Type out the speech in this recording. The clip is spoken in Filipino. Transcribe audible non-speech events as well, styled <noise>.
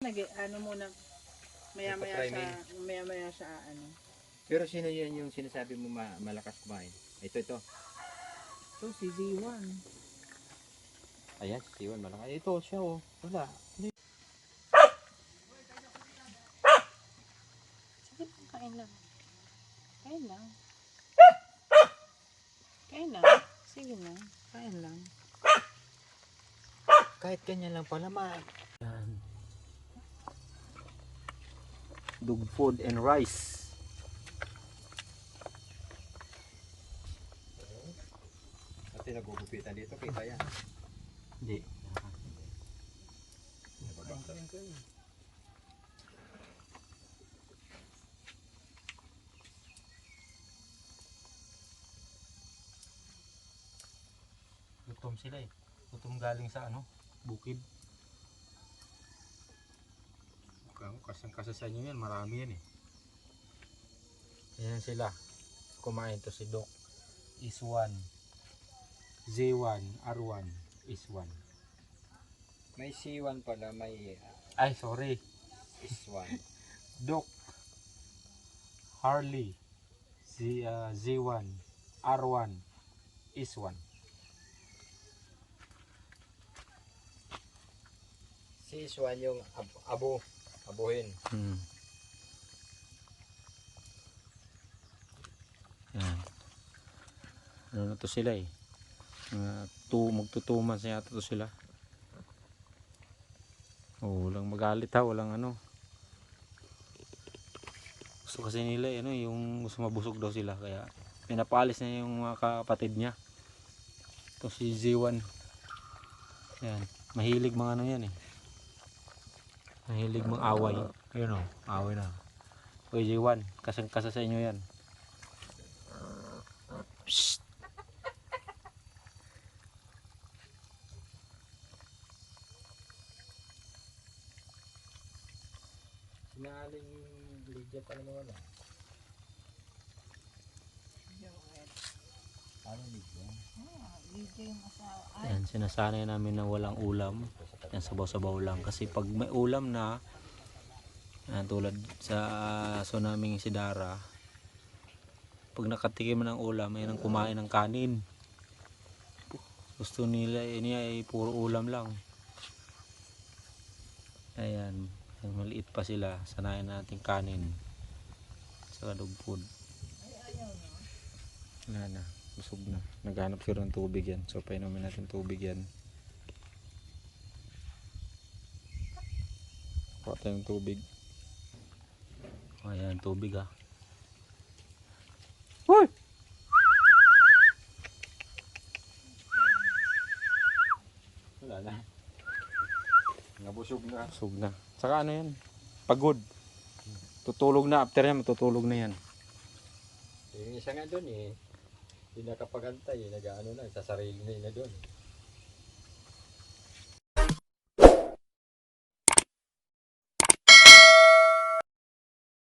Nag, ano muna, maya-maya Nagpa-priming. siya, maya-maya siya, ano. Pero sino yan yung sinasabi mo ma- malakas kumain? Ito, ito. Ito, si Z1. Ayan, si Iwan malakas. Ito, siya oh. Wala. Sige lang, kain lang. Kain lang. Kain lang. Sige lang, kain lang. Kahit ganyan lang pala ma. Dog food and rice. At nagugupitan dito, kita yan. Hindi. Gutom sila eh. Gutom galing sa ano, bukid. Kasang kasa sa inyo yan, marami yan eh. Ayan sila. Kumain to si Doc. Is 1. Z1, R1 is 1. May C1 pala, may Ay, sorry. is 1. <laughs> Doc. Harley. Z, uh, Z1, R1 is 1. Si 1 yung ab- abo. Abuhin. Hmm. Yan. Ano na to sila eh. Mga two, magtutuman sa yata to sila. Oh, walang magalit ha, walang ano. Gusto kasi nila eh, ano, yung gusto mabusog daw sila kaya pinapalis na yung mga kapatid niya. Ito si Z1. Yan, mahilig mga ano yan eh. Mahilig mang away. Ayun o, away na. Uy, J1, kasang kasa sa inyo yan. Psst. Sinaling Lydia pa naman wala. Ano Lydia? DJ yung asawa. Yan, sinasanay namin na walang ulam. Yan, sabaw-sabaw lang. Kasi pag may ulam na, yan, tulad sa aso naming si Dara, pag nakatikim ng ulam, ay nang kumain ng kanin. Gusto nila, eh, niya ay puro ulam lang. Ayan, maliit pa sila, sanayin natin kanin. Sa dog food. Wala na, busog na. Naghanap siguro ng tubig yan. So, painumin natin tubig yan. Kuha tayong tubig. Ayan, tubig ah. Hoy! Wala na. Nabusog na. Busog na. Saka ano yan? Pagod. Tutulog na. After yan, matutulog na yan. Yung isa nga doon eh, hindi nakapagantay, eh, nag-ano na, sa sarili na yun na doon.